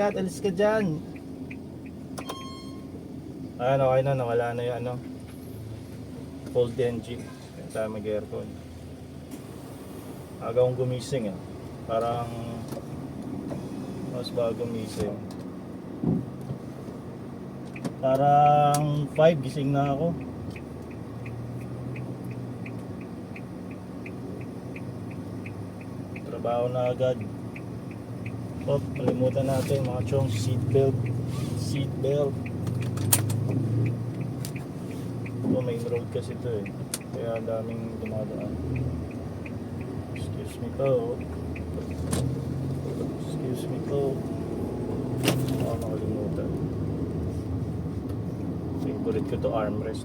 Kat, alis ka dyan. Ayan, okay na, nawala na yung ano. Cold engine. Kaya mag-aircon. Aga akong gumising eh. Parang mas bago gumising. Parang 5 gising na ako. Trabaho na agad. Oh, kalimutan natin mga chong seatbelt. Seatbelt. Oh, main road kasi ito eh. Kaya daming dumadaan. Excuse me po. Excuse me po. Baka makalimutan. Favorite ko to armrest.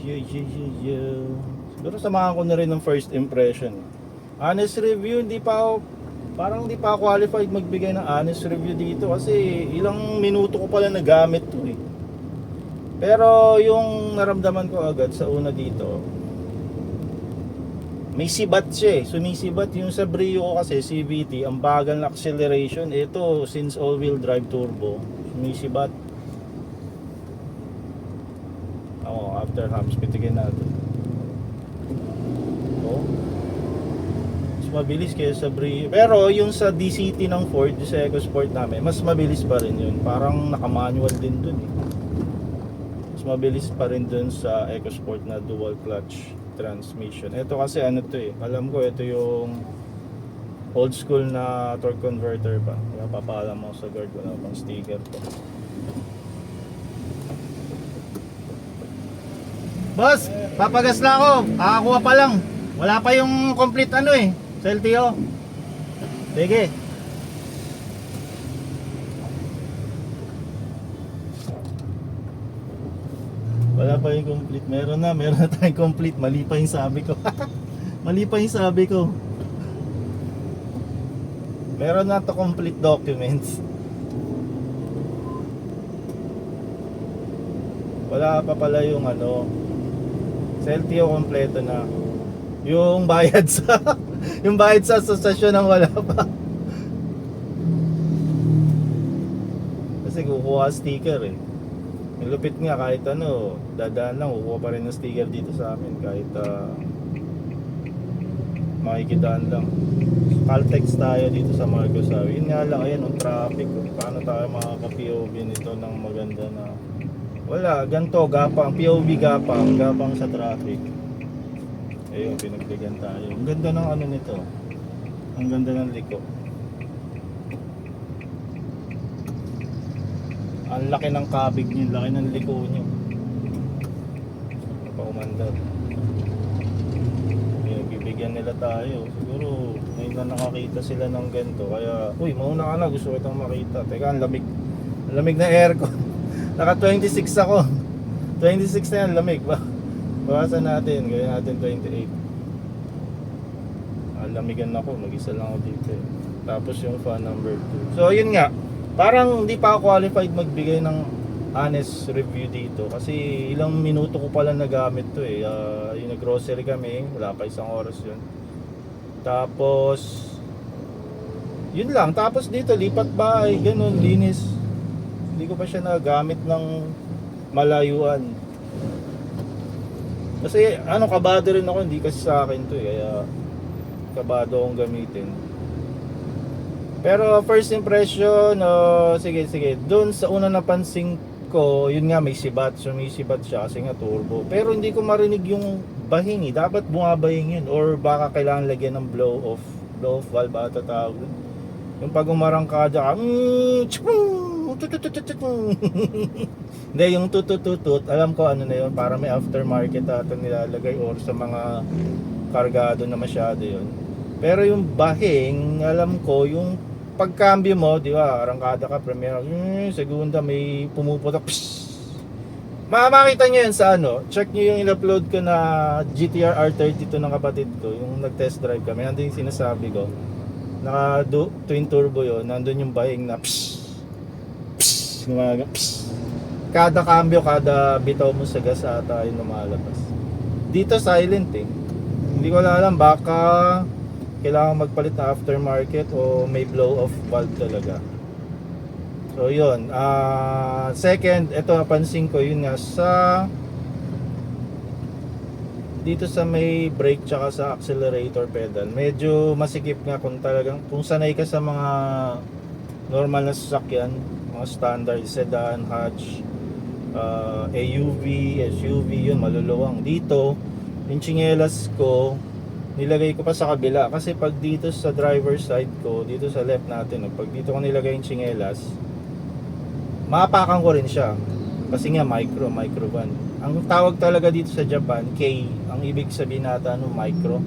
Yeah, yeah, yeah, yeah. Siguro samahan ko na rin ng first impression. Honest review, hindi pa ako, parang hindi pa qualified magbigay ng honest review dito kasi ilang minuto ko pala nagamit to eh. Pero yung naramdaman ko agad sa una dito, may sibat siya eh. Sumisibat yung sa Brio ko kasi CVT, ang bagal na acceleration. Ito, since all-wheel drive turbo, sumisibat. Ako, after humps, pitigin natin. Oh. Mas mabilis kaya sa Brio. Pero yung sa DCT ng Ford, sa EcoSport namin, mas mabilis pa rin yun. Parang naka-manual din dun eh. Mas mabilis pa rin dun sa EcoSport na dual clutch transmission. Ito kasi ano to eh. Alam ko ito yung old school na torque converter pa. Kaya papaalam mo sa guard wala pang sticker to. Boss, papagas na ako. Kakakuha pa lang. Wala pa yung complete ano eh. Sa LTO. Sige. Wala pa yung complete. Meron na, meron na tayong complete. Mali pa yung sabi ko. Mali pa yung sabi ko. Meron na to complete documents. Wala pa pala yung ano. Sa LTO kompleto na. Yung bayad sa yung bayad sa asosasyon ang wala pa. Kasi kukuha sticker eh. Yung lupit nga kahit ano, dadaan lang, kukuha pa rin ng sticker dito sa amin kahit uh, makikidaan lang. Caltex tayo dito sa Marcos Highway. Yun nga lang, ayan, ang traffic. Paano tayo makaka-POV nito ng maganda na wala, ganito, gapang, POV gapang, gapang sa traffic. Ayun, pinagbigyan tayo. Ang ganda ng ano nito. Ang ganda ng liko. Ang laki ng kabig niyo, laki ng liko niyo. Ano pa umandar. Bibigyan nila tayo. Siguro, ngayon na nakakita sila ng ganito. Kaya, uy, mauna ka na, gusto kitang makita. Teka, ang lamig. Ang lamig na aircon. Naka 26 ako. 26 na yan, lamig ba? Bawasan natin, gawin natin 28. Ah, lamigan ako, mag-isa lang ako dito. eh. Tapos yung fan number 2. So, yun nga. Parang hindi pa ako qualified magbigay ng honest review dito kasi ilang minuto ko pala nagamit to eh. Ah, yung nag-grocery kami, wala pa isang oras yun. Tapos yun lang. Tapos dito lipat bahay, ganun, linis. Hindi ko pa siya nagamit ng malayuan. Kasi ano kabado rin ako, hindi kasi sa akin to eh. Kaya kabado akong gamitin. Pero first impression, oh, sige sige, doon sa una napansin ko, yun nga may sibat, sumisibat siya kasi nga turbo. Pero hindi ko marinig yung bahing eh. Dapat bumabahing yun or baka kailangan lagyan ng blow off. Blow off valve ata tawag. Yung pag umarangkada ka, mm. Hindi, yung tutututut, alam ko ano na yun, para may aftermarket ata nilalagay or sa mga kargado na masyado yun. Pero yung bahing, alam ko, yung pagkambyo mo, di ba, arangkada ka, premier, mm, segunda, may pumuputok, psh. Makakita nyo yun sa ano, check nyo yung in-upload ko na GTR R32 ng kapatid ko, yung nag-test drive kami, nandun yung sinasabi ko. Naka twin turbo yun, nandun yung bahing na psh, psh, gumaga, psh. kada cambio, kada bitaw mo sa gas ata yung lumalabas. Dito silent eh. Hindi ko alam baka kailangan magpalit na aftermarket o may blow off valve talaga. So yun, ah second, ito napansin ko yun nga sa dito sa may brake tsaka sa accelerator pedal, medyo masikip nga kung talagang kung sanay ka sa mga normal na sasakyan, mga standard sedan, hatch, uh, AUV, SUV, yun maluluwang. Dito, yung tsinelas ko, nilagay ko pa sa kabila kasi pag dito sa driver side ko, dito sa left natin, pag dito ko nilagay yung tsinelas, maapakan ko rin siya. Kasi nga micro, micro van. Ang tawag talaga dito sa Japan, K, ang ibig sabihin nata no, micro.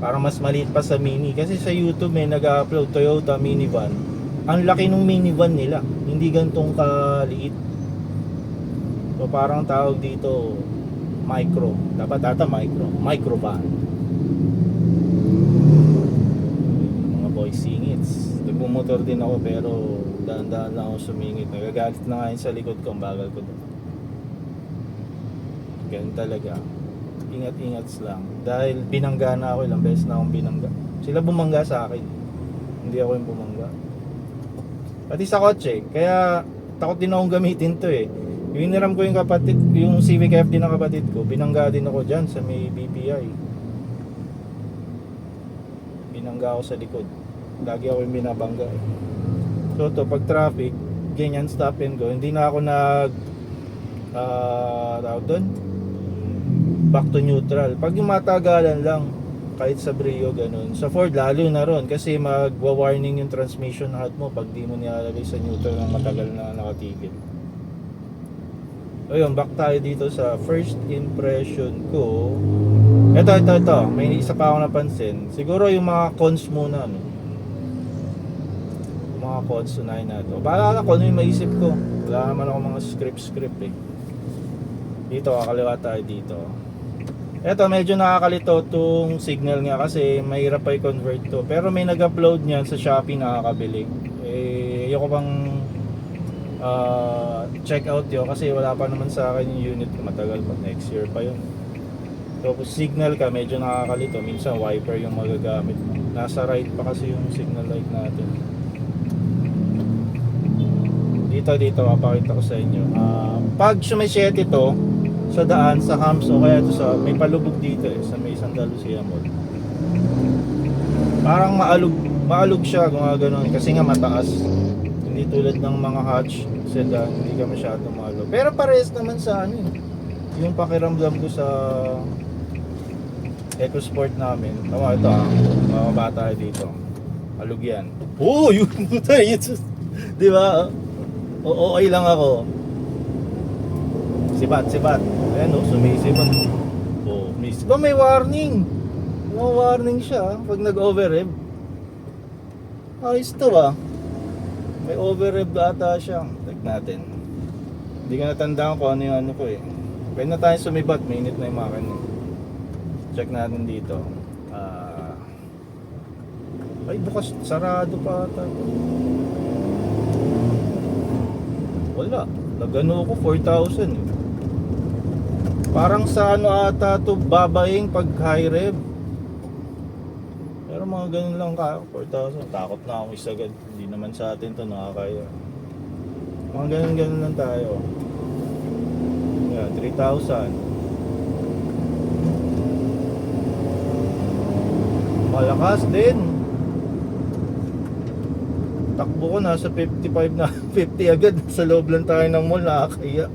Parang mas maliit pa sa mini. Kasi sa YouTube may nag-upload Toyota minivan. Ang laki ng minivan nila. Hindi gantong kaliit. So parang tawag dito micro. Dapat ata micro. Micro van. Mga boy singits. Nagmumotor din ako pero dahan-dahan lang ako sumingit. Nagagalit na nga sa likod ko. Ang bagal ko doon. Ganun talaga. Ingat-ingat lang. Dahil binangga na ako ilang beses na akong binangga. Sila bumangga sa akin. Hindi ako yung bumangga. Pati sa kotse. Kaya takot din akong gamitin to eh. Yung ko yung kapatid, yung Civic FD ng kapatid ko, binangga din ako dyan sa may BPI. Binangga ako sa likod. Lagi ako yung binabangga eh. So to pag traffic, ganyan stop and go. Hindi na ako nag ah tawag doon back to neutral. Pag yung matagalan lang kahit sa Brio ganun. Sa Ford lalo na ron kasi magwa-warning yung transmission hat mo pag di mo nilalagay sa neutral ng matagal na nakatigil. Ayun, back tayo dito sa first impression ko. Ito, ito, ito. May isa pa ako napansin. Siguro yung mga cons muna, no? mga cons unahin na ito. Bahala ko ano yung maisip ko. Wala naman ako mga script-script eh. Dito, kakaliwa tayo dito. Ito, medyo nakakalito tong signal nga kasi mahirap pa i-convert to. Pero may nag-upload niyan sa Shopee nakakabili. Eh, ayoko pang uh, check out yun kasi wala pa naman sa akin yung unit. Matagal pa, next year pa yun. Tapos signal ka, medyo nakakalito. Minsan wiper yung magagamit mo. Nasa right pa kasi yung signal light natin. Dito, dito, papakita ko sa inyo. Ah, pag sumisyete ito, sa daan, sa humps, o kaya ito sa, may palubog dito eh, sa may Santa Lucia Mall. Parang maalog, maalog siya kung nga ganun, kasi nga mataas. Hindi tulad ng mga hatch sedan, hindi ka masyadong maalog. Pero parehas naman sa ano eh. Yung pakiramdam ko sa EcoSport namin. Tama, ito ah. Mga bata dito. Alog yan. Oo, oh, yun puta. Di ba? O okay lang ako. Sibat, sibat. Ayan o, sumisibat. Oh, miss. Ba may warning? May warning siya ah, pag nag-overrev. Ayos to ah. May overrev ata siya. Check natin. Hindi ko natandaan kung ano yung ano ko eh. Pwede na tayo sumibat. Mainit na yung makina. Check natin dito. Ah. ay, bukas. Sarado pa ata. Wala. Nagano ko 4,000 eh. Parang sa ano ata to babaing pag high rev. Pero mga ganun lang ka 4,000. Takot na ako isagad. Hindi naman sa atin to nakakaya. Mga ganun ganun lang tayo. Yeah, 3,000. Malakas din. Takbo ko nasa 55 na 50 agad sa loob lang tayo ng mall nakakaya.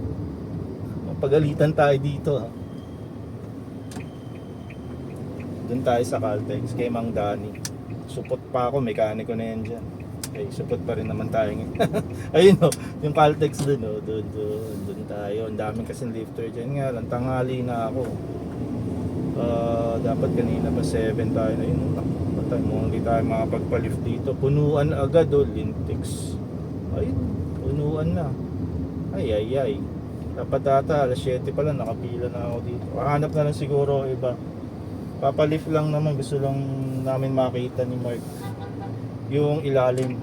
Pagalitan tayo dito ha. Doon tayo sa Caltex kay Mang Dani. Supot pa ako, mekaniko na yan dyan. Okay, supot pa rin naman tayo ngayon. Ayun o, yung Caltex doon o, doon, doon, doon tayo. Ang daming kasing lifter dyan nga lang, tanghali na ako. Ah, dapat kanina pa 7 tayo na yun. Patay mo, hindi tayo makapagpa-lift dito. Punuan agad o, lintics. Ayun, punuan na. Ay, ay, ay. Dapat data, alas 7 pa lang, nakapila na ako dito. Hanap na lang siguro iba. Papalift lang naman, gusto lang namin makita ni Mark. Yung ilalim.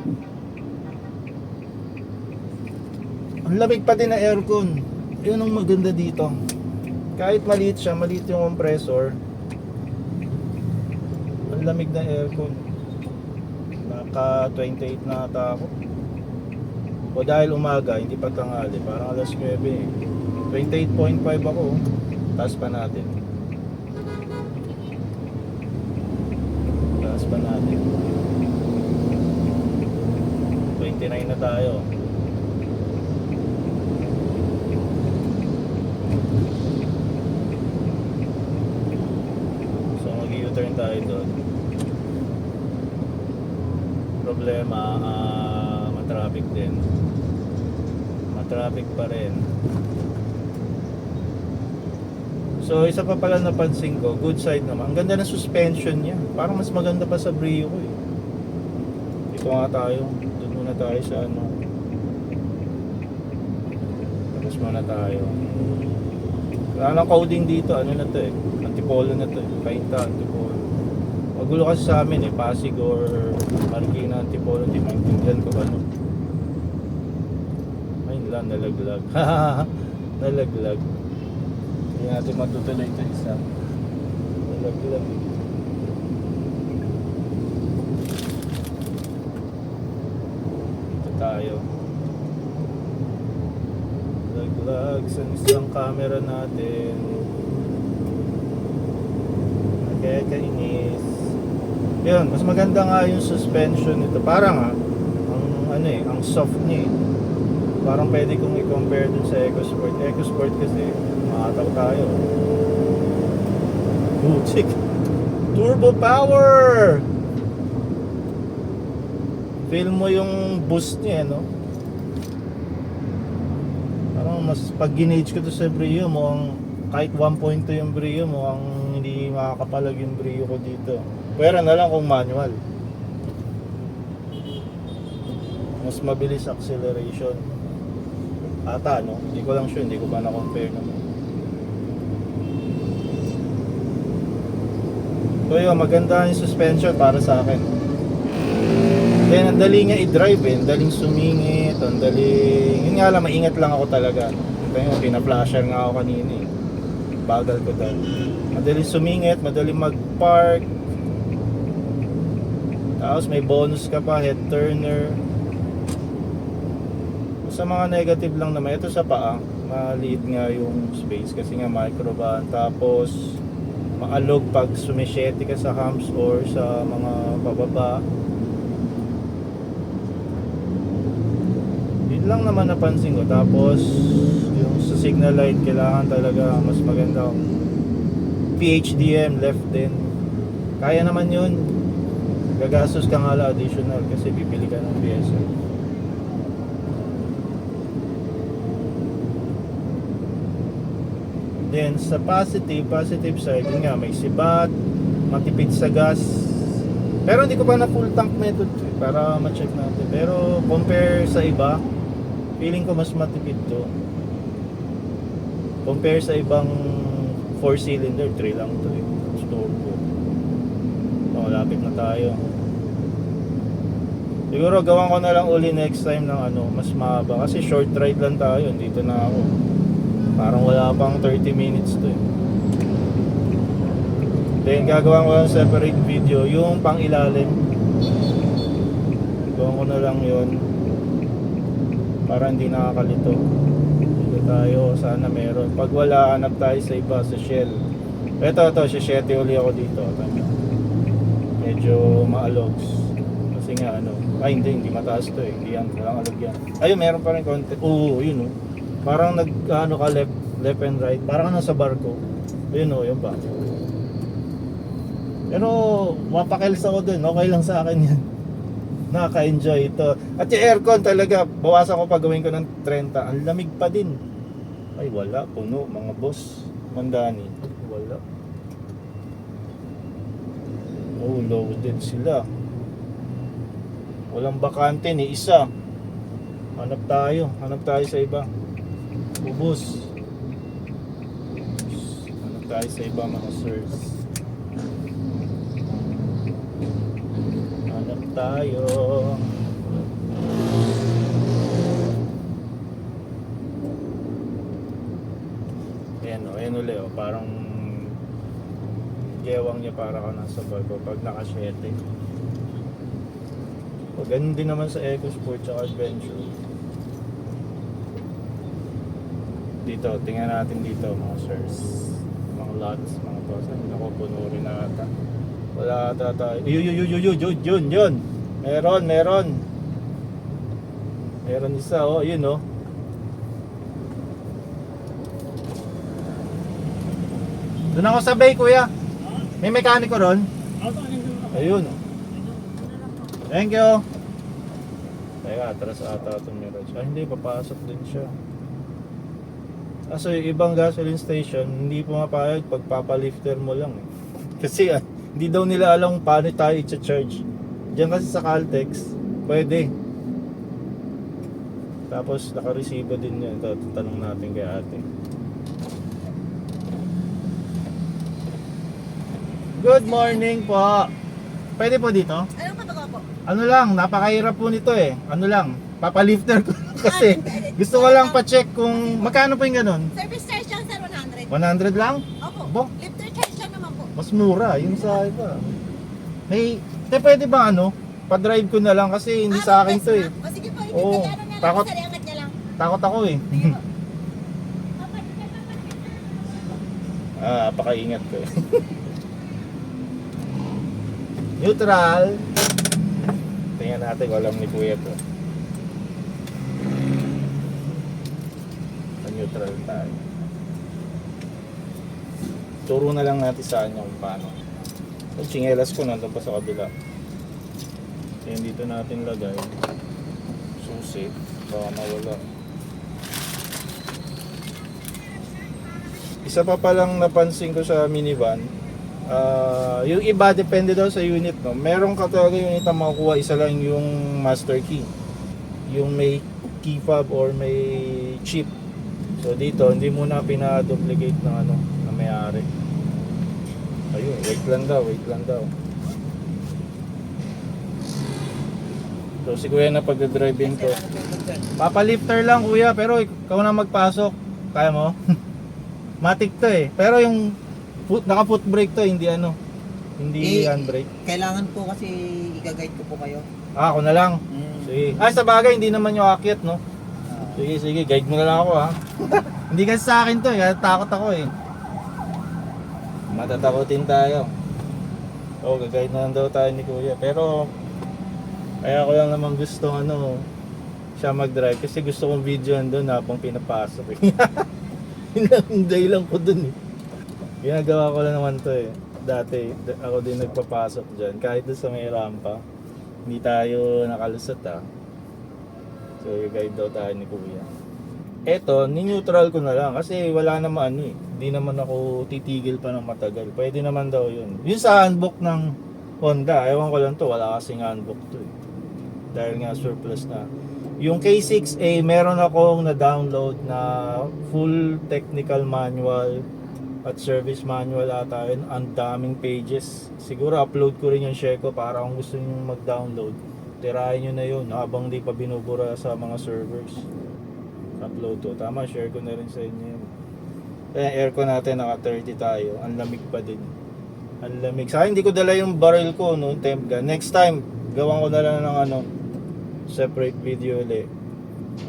Ang lamig pa din na aircon. Yun ang maganda dito. Kahit maliit siya, maliit yung compressor. Ang lamig na aircon. Naka 28 na ata ako. O dahil umaga, hindi pa tanghali, parang alas 9 eh. 28.5 ako. oh. Taas pa natin. Taas pa natin. 29 na tayo. So mag-U-turn tayo doon. Problema, ah, matraffic din. Matraffic pa rin. So isa pa pala napansin ko, good side naman. Ang ganda ng suspension niya. Parang mas maganda pa sa Brio ko eh. Dito nga tayo. Doon muna tayo sa ano. Tapos muna tayo. Wala lang coding dito. Ano na to eh. Antipolo na to eh. Kainta, Antipolo. Magulo kasi sa amin eh. Pasig or Marikina, Antipolo. Hindi maintindihan ko ano. Lang, nalaglag. nalaglag. Hindi natin matutuloy ito isa. Nalaglag. Dito tayo. Laglag sa isang camera natin. Kaya kainis. Yun, mas maganda nga yung suspension nito. Parang ah, ang ano eh, ang soft niya eh. Parang pwede kong i-compare dun sa EcoSport. EcoSport kasi makataw tayo. Butik. Turbo power! Feel mo yung boost niya, no? Parang mas pag ginage ko to sa Brio mo, ang kahit 1.2 yung Brio mo, ang hindi makakapalag yung Brio ko dito. Pwera na lang kung manual. Mas mabilis acceleration. Ata, no? Hindi ko lang sure, hindi ko pa na-compare naman. So yun, maganda yung suspension para sa akin. Then, ang dali niya i-drive eh. Ang daling sumingit, ang daling... Yun nga lang, maingat lang ako talaga. Ito yung pina-flasher nga ako kanina eh. Bagal ko dahil. Madaling sumingit, madaling mag-park. Tapos may bonus ka pa, head turner. Sa mga negative lang naman, ito sa paa, maliit nga yung space kasi nga micro van. Tapos, maalog pag sumisyete ka sa humps or sa mga pababa. Yun lang naman napansin ko. Tapos, yung sa signal light, kailangan talaga mas maganda. PHDM, left din. Kaya naman yun. Gagastos ka nga additional kasi bibili ka ng BSL. Then sa positive, positive side, nga may sibat, matipid sa gas. Pero hindi ko pa na full tank method eh, para ma-check natin. Pero compare sa iba, feeling ko mas matipid to. Compare sa ibang 4 cylinder, 3 lang to eh. Turbo. Oh, lapit na tayo. Siguro gawan ko na lang uli next time ng ano, mas mahaba kasi short ride lang tayo, dito na ako. Parang wala pang 30 minutes to eh. Then gagawa ko ng separate video yung pang ilalim. Gawin ko na lang yon para hindi nakakalito. Dito tayo, sana meron. Pag wala, hanap tayo sa iba, sa Shell. Ito, ito, si Shetty uli ako dito. Medyo maalogs. Kasi nga ano, ay hindi, hindi mataas to eh. Hindi yan, walang alog yan. Ayun, meron pa rin konti. Oo, yun oh. Parang nag, ano ka, left, left and right. Parang nasa barko. Ayun oh, yun ba? Pero, mapakils ako dun. Okay lang sa akin yan. Nakaka-enjoy ito. At yung aircon talaga, bawasan ko pag gawin ko ng 30. Ang lamig pa din. Ay, wala. Puno, mga boss. Mandani. Wala. Oh, loaded sila. Walang bakante ni isa. Hanap tayo. Hanap tayo sa iba ubos ano tayo sa iba mga sirs? Hanap tayo. Ayan o ayan uli o parang gewang niya para ka nasa barko pag naka 7 o ganun din naman sa EcoSport at adventure. Dito, tingnan natin dito mga sirs. Mga lots, mga boss. Ay, naku, puno rin na ata. Wala ata tayo. Yun, yun, yun, yun, yun, yun, yun. Meron, meron. Meron isa, oh, yun, oh. Doon ako sa bay, kuya. May mekaniko ron. Ayun. Thank you. Teka, atras ata itong Mirage. Ah, hindi, papasok din siya. Kaso yung ibang gasoline station, hindi pumapayag pag papalifter mo lang. Eh. Kasi ah, hindi daw nila alam paano tayo i-charge. Diyan kasi sa Caltex, pwede. Tapos nakaresibo din yan. Ito, tanong natin kay ate. Good morning po. Pwede po dito? Anong patago po? Ano lang, napakahirap po nito eh. Ano lang, papalifter ko kasi gusto ko lang pa-check kung magkano po yung ganun. Service charge lang sir, 100. 100 lang? Opo. Bo? Lifter charge lang naman po. Mas mura, yung sa iba. May, te pwede ba ano? Pa-drive ko na lang kasi hindi Ah, sa akin request to eh. na. O sige po, Oo, ibigay ano niya takot. lang, sir, iangat niya lang. Takot ako eh. Sige po. Ah, pakaingat ko eh. Neutral. Tingnan natin kung alam ni Kuya to. Sa neutral tayo. Turo na lang natin sa kanya kung paano. Yung tsinelas ko nandun pa sa kabila. Yan dito natin lagay. Susi. Baka mawala. Isa pa palang napansin ko sa minivan, ah, yung iba depende daw sa unit, no. Merong katalaga unit na makukuha isa lang yung master key. Yung may key fob or may chip. So dito hindi muna pina-duplicate ng ano na may-ari. Ayun, wait lang daw, wait lang daw. So si kuya na pagdadriving ko. Papalifter lang kuya, pero ikaw na magpasok. Kaya mo? Matic to eh. Pero yung foot, naka foot brake to, hindi ano. Hindi Eh, handbrake. Kailangan po kasi i-guide ko po kayo. Ah, ako na lang. Mm. Sige. Ay, sa bagay, hindi naman yung akyat, no? Sige, sige, guide mo na lang ako, ha? hindi kasi sa akin to, eh. Takot ako, eh. Matatakotin tayo. Oo, gagayad na lang daw tayo ni Kuya. Pero, kaya ko lang naman gusto, ano, siya mag-drive. Kasi gusto kong video doon habang pinapasok, eh. Yun lang ko dun, eh. Ginagawa ko lang naman to, eh. Dati, ako din nagpapasok dyan. Kahit doon sa may rampa. Hindi tayo nakalusot, ah. So, guide daw tayo ni Kuya. Eto, ni-neutral ko na lang kasi wala naman ano eh. Hindi naman ako titigil pa ng matagal. Pwede naman daw yun. Yung sa handbook ng Honda, ewan ko lang to, wala kasing handbook to eh. Dahil nga surplus na. Yung K6A, meron akong na-download na full technical manual at service manual ata yun. Ang daming pages. Siguro upload ko rin yung share ko para kung gusto nyo mag-download. Tirahin nyo na yun habang di pa binubura sa mga servers. Upload to. Tama, share ko na rin sa inyo yun. Kaya aircon natin naka 30 tayo. Ang lamig pa din. Ang lamig. Sa akin, hindi ko dala yung barrel ko no, temp gun. Next time, gawan ko na lang ng ano, separate video ulit.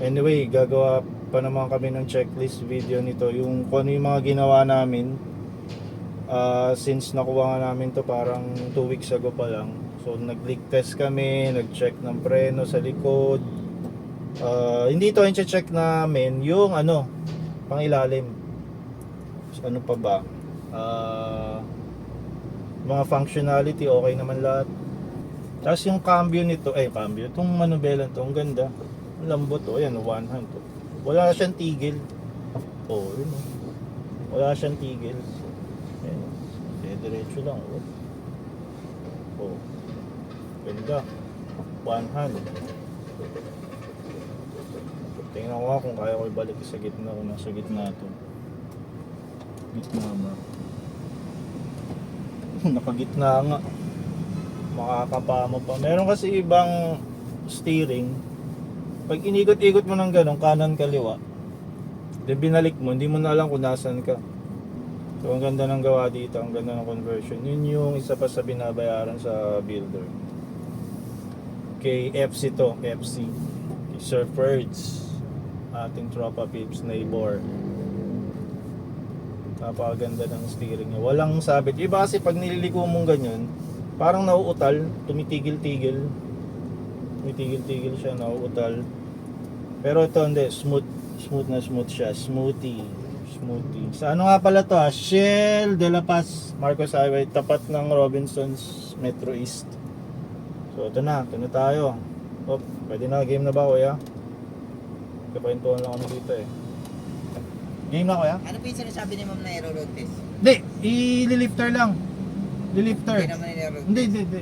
Anyway, gagawa pa naman kami ng checklist video nito. Yung kung ano yung mga ginawa namin. Ah, since nakuha nga namin to parang 2 weeks ago pa lang. So nag-leak test kami, nag-check ng preno sa likod. Ah, hindi to yung check namin yung ano, pangilalim. So, ano pa ba? Ah, mga functionality okay naman lahat. Tapos yung cambio nito, eh cambio, itong manubelan to, ang ganda. Ang lambot to, ayan, one hand to. Wala siyang tigil. Oh, yun oh. Wala siyang tigil. Ayan, eh, diretso lang, oh. Oh. Ganda. One hand. Tingnan ko kung kaya ko ibalik sa gitna kung nasa gitna to. Gitna ba? Nakagitna nga. Makakapa mo pa. Meron kasi ibang steering. Pag inikot-ikot mo ng ganun, kanan kaliwa, then binalik mo, hindi mo na alam kung nasan ka. So ang ganda ng gawa dito, ang ganda ng conversion. Yun yung isa pa sa binabayaran sa builder. Kay FC to, FC. Kay Sir Ferds. Ating tropa pips neighbor. Napakaganda ng steering niya. Walang sabit. Iba kasi pag nililiko mong ganyan, parang nauutal, tumitigil-tigil. Tumitigil-tigil siya, nauutal. Pero ito hindi, smooth. Smooth na smooth siya. Smoothie. Smoothie. Sa ano nga pala to ha? Shell de la Paz, Marcos Highway, tapat ng Robinsons Metro East. So ito na, ito na tayo. Oh, pwede na, game na ba kuya? Kapwentuhan lang kami dito eh. Game na kuya? Ano po yung sinasabi ni ma'am na aero road test? Hindi, i-lifter lang. Lifter. Hindi naman aero road Hindi, hindi, hindi.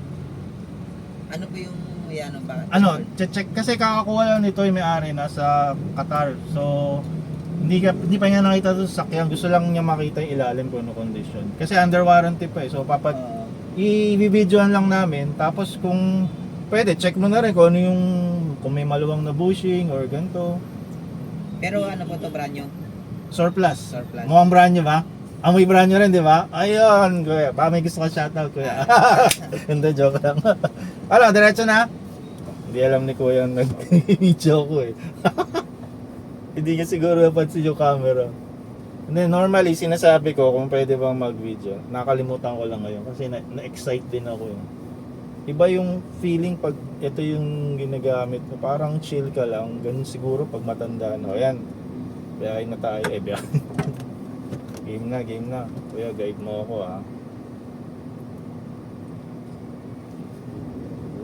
Ano po yung yan bakit? Ano, check kasi kakakuha lang nito yung may-ari na sa Qatar. So, hindi ka hindi pa niya nakita doon sa sakyan. Gusto lang niya makita yung ilalim kung ano condition. Kasi under warranty pa eh. So, papat Oo. i-videoan lang namin. Tapos kung pwede, check mo na rin kung ano yung kung may maluwang na bushing or ganito. pero ano po to brand new? Surplus. Surplus. Mukhang brand new ba? Amoy brand new rin, di ba? Ayun, kuya. Baka may gusto ka shoutout, kuya. Hindi, joke lang. ano, diretso na? Hindi alam ni kuya nag-video ko eh. Hindi niya siguro napansin yung camera. Hindi, normally, sinasabi ko kung pwede bang mag-video. Nakalimutan ko lang ngayon kasi na- na-excite din ako eh. Iba yung feeling pag ito yung ginagamit mo. Parang chill ka lang. Ganun siguro pag matanda na. Ayan. Biyahe na tayo. Eh, biyahe. game na, game na. Kuya, guide mo ako ah.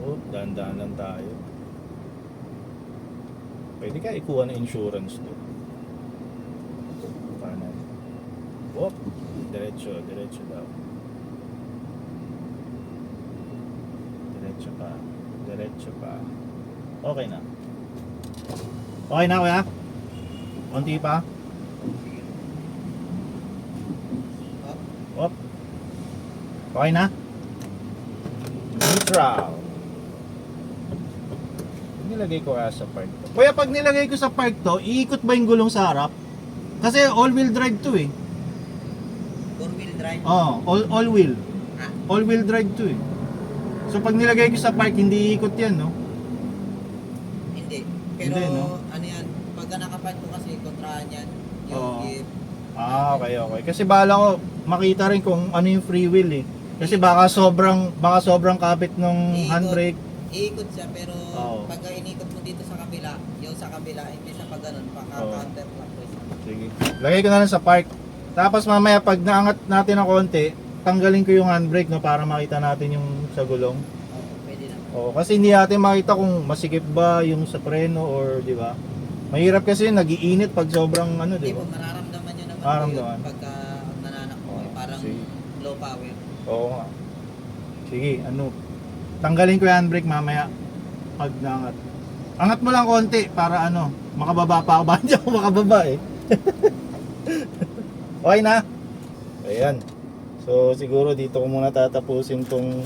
Oh, dahan-dahan lang tayo. Pwede ka ikuha ng insurance to. Paano? Oh, diretso, diretso daw. Diretso pa. Diretso pa. Okay na. Okay na, kuya? Konti pa? Op. Okay na? Neutral. Nilagay ko kaya sa park to. Kuya, pag nilagay ko sa park to, iikot ba yung gulong sa harap? Kasi all-wheel drive to eh. four wheel drive. Oo, all, all-wheel. Ah, All-wheel drive to eh. So pag nilagay ko sa park, hindi iikot yan, no? hindi. Pero Hindi, no? ano yan, pagka nakapad ko kasi kontrahan yan. Yung Oo. gear. Ah, okay, okay. Kasi bala ko makita rin kung ano yung free wheel eh. Kasi baka sobrang baka sobrang kapit nung Iikot. handbrake. Iikot siya pero Oo. pagka inikot mo dito sa kabila, yung sa kabila, imbes na pag ganun, paka Oo. counter clockwise. Sige. Lagay ko na lang sa park. Tapos mamaya pag naangat natin ng konti, tanggalin ko yung handbrake no para makita natin yung sa gulong. Oo, pwede na. Oo, kasi hindi natin makita kung masikip ba yung sa preno or di ba? Mahirap kasi yun, nagiinit pag sobrang ano, Hindi di po, ba? mararamdaman nyo naman Mararamdaman. yun pagka nananakbo. eh, parang Sige. low power. Oo nga. Sige, ano. Tanggalin ko yung handbrake mamaya pag naangat. Angat mo lang konti para ano, makababa pa ako. Bakit hindi ako makababa eh? okay na? Ayan. So siguro dito ko muna tatapusin tong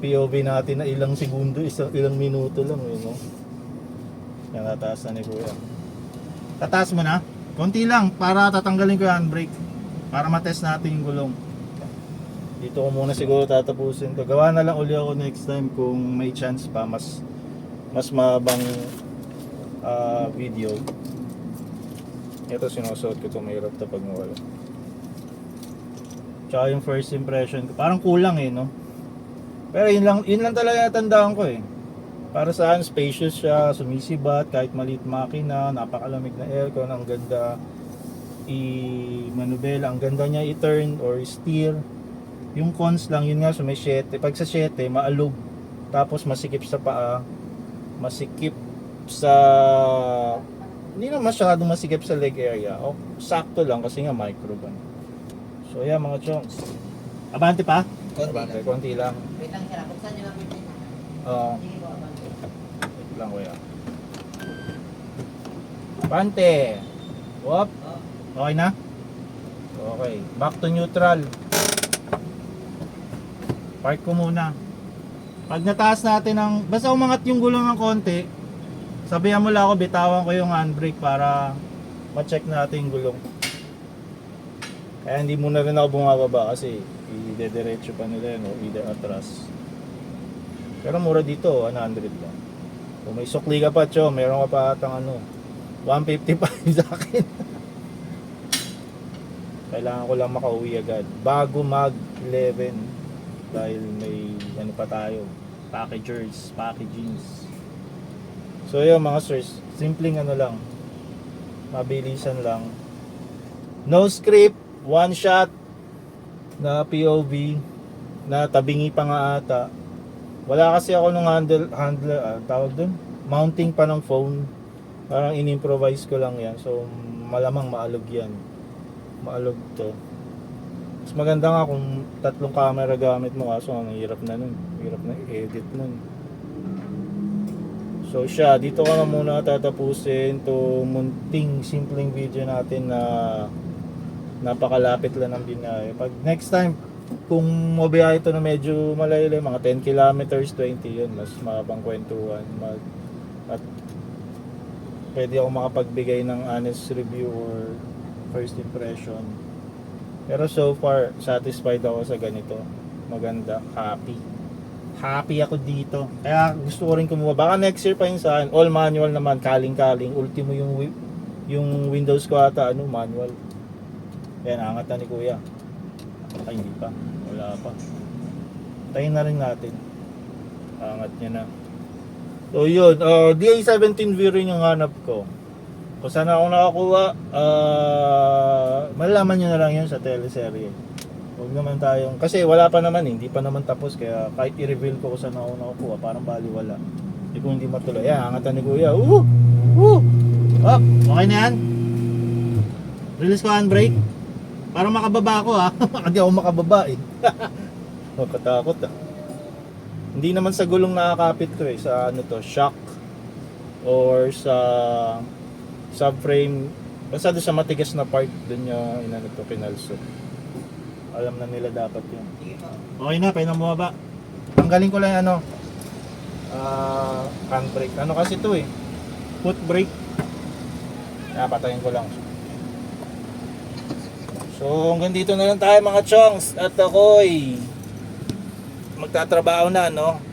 POV natin na ilang segundo, isang ilang minuto lang eh, no? Yan, tataas na ni Kuya. Tataas mo na? Konti lang para tatanggalin ko yung handbrake. Para matest natin yung gulong. Dito ko muna siguro tatapusin to. Gawa na lang uli ako next time kung may chance pa mas mas mabang ah, video. Ito sinusuot ko to mahirap to pag nawala. Tsaka yung first impression ko, parang kulang eh no. Pero yun lang, yun lang talaga natandaan ko eh. Para saan spacious siya, sumisibat, kahit maliit makina, napakalamig na aircon, ang ganda i-manubela, ang ganda niya i-turn or steer. Yung cons lang, yun nga, sa may 7. Pag sa 7, maalog. Tapos masikip sa paa. Masikip sa... Hindi na masyadong masikip sa leg area. O, sakto lang kasi nga micro van. So, yeah, mga chongs. Abante pa? Konti Abante, lang. konti lang. Wait lang sila, buksan nyo lang Oo. Abante. Wait lang, kuya. Abante! Wop! Oh, Okay na? Okay. Back to neutral. Park ko muna. Pag nataas natin ng... Basta umangat yung gulong ng konti, sabihan mo lang ako, bitawan ko yung handbrake para ma-check natin yung gulong. Kaya hindi muna rin ako bumababa kasi i-dediretso pa nila yun o either atras. Pero mura dito, 100 lang. Kung may sukli ka pa, cho, meron ka pa atang ano, 155 sa akin. Kailangan ko lang makauwi agad. Bago mag 11 dahil may ano pa tayo, packagers, packagings. So yun mga sirs, simpleng ano lang, mabilisan lang. No script, one shot na POV na tabingi pa nga ata. Wala kasi ako nung handle, handler, ah, tawag dun, mounting pa ng phone. Parang in-improvise ko lang yan. So malamang maalog yan. Maalog to. Mas maganda nga kung tatlong camera gamit mo kaso ang hirap na nun. Hirap na i-edit nun. So siya, dito ko na muna tatapusin to munting simpleng video natin na napakalapit lang ng binahe. Pag next time, kung mabiyahe ito na medyo malayo, mga 10 kilometers, 20 yun, mas mabang kwentuhan. Mag, at pwede ako makapagbigay ng honest review or first impression. Pero so far, satisfied ako sa ganito. Maganda, happy. Happy ako dito. Kaya gusto ko rin kumuha. Baka next year pa yun sa akin. All manual naman, kaling-kaling. Ultimo yung yung Windows ko ata, ano, manual. Yan, angat na ni Kuya. Ay, hindi pa. Wala pa. Tayin na rin natin. Angat niya na. So yun, uh, DA17 V rin yung hanap ko. Kung saan ako nakakuha, uh, malalaman nyo na lang yun sa teleserye. Huwag naman tayong, kasi wala pa naman hindi pa naman tapos, kaya kahit i-reveal ko kung saan ako nakakuha, parang baliwala. Hindi kung hindi matuloy. Yan, angatan ni Kuya. Woo! Woo! Up! Okay na yan? Release ko handbrake. Parang makababa ako ha. Hindi ako makababa eh. Makatakot ah. Hindi naman sa gulong nakakapit to eh. Sa ano to, shock. Or sa subframe. Basta doon sa matigas na part, doon niya inano to, kinalso. Alam na nila dapat yun. Okay na, pwede na bumaba. Tanggalin ko lang yung ano, ah, handbrake. Ano kasi to eh, foot brake. Kaya patayin ko lang. So hanggang dito na lang tayo mga chongs at ako'y magtatrabaho na no.